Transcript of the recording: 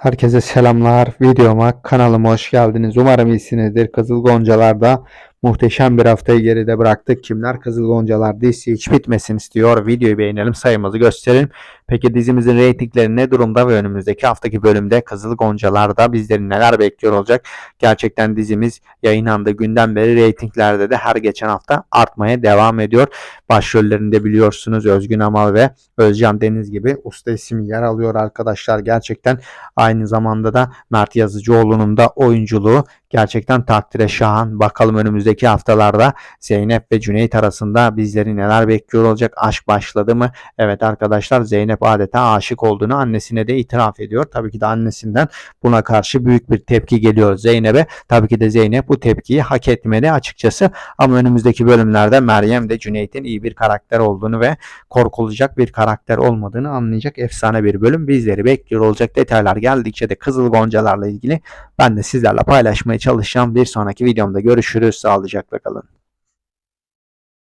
Herkese selamlar. Videoma, kanalıma hoş geldiniz. Umarım iyisinizdir. Kızıl Goncalar'da muhteşem bir haftayı geride bıraktık. Kimler Kızıl Goncalar hiç bitmesin istiyor. Videoyu beğenelim, sayımızı gösterelim. Peki dizimizin reytingleri ne durumda ve önümüzdeki haftaki bölümde Kızıl Goncalar'da bizleri neler bekliyor olacak? Gerçekten dizimiz yayınlandığı günden beri reytinglerde de her geçen hafta artmaya devam ediyor. Başrollerinde biliyorsunuz Özgün Amal ve Özcan Deniz gibi usta isim yer alıyor arkadaşlar. Gerçekten Aynı zamanda da Mert Yazıcıoğlu'nun da oyunculuğu gerçekten takdire şahan. Bakalım önümüzdeki haftalarda Zeynep ve Cüneyt arasında bizleri neler bekliyor olacak? Aşk başladı mı? Evet arkadaşlar Zeynep adeta aşık olduğunu annesine de itiraf ediyor. Tabii ki de annesinden buna karşı büyük bir tepki geliyor Zeynep'e. Tabii ki de Zeynep bu tepkiyi hak etmedi açıkçası. Ama önümüzdeki bölümlerde Meryem de Cüneyt'in iyi bir karakter olduğunu ve korkulacak bir karakter olmadığını anlayacak efsane bir bölüm bizleri bekliyor olacak. Detaylar geldikçe de Kızıl Goncalarla ilgili ben de sizlerle paylaşmaya çalışacağım. Bir sonraki videomda görüşürüz. Sağlıcakla kalın.